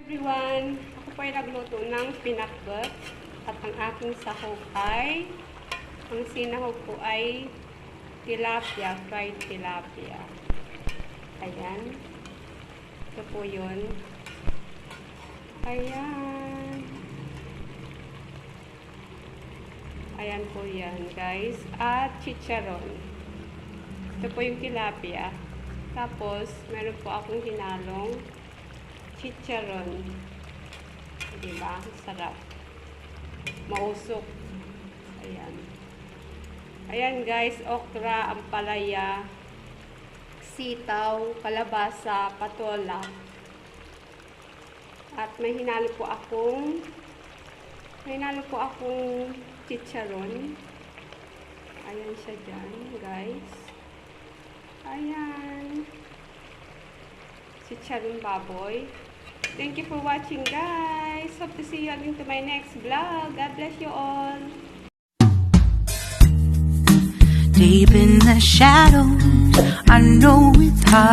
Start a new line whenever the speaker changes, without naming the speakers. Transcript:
everyone! Ako po ay nagluto ng pinakbet at ang aking sahog ay ang sinahog ko ay tilapia, fried tilapia. Ayan. Ito po yun. Ayan. Ayan po yan, guys. At chicharon. Ito po yung tilapia. Tapos, meron po akong hinalong chicharon. Diba? Sarap. Mausok. Ayan. Ayan guys, okra, ampalaya, sitaw, kalabasa, patola. At may hinalo po akong may hinalo po akong chicharon. Ayan siya dyan, guys. Ayan. Chicharon baboy. Thank you for watching, guys. Hope to see you again to my next vlog. God bless you all.
Deep in the shadows, I know it's hard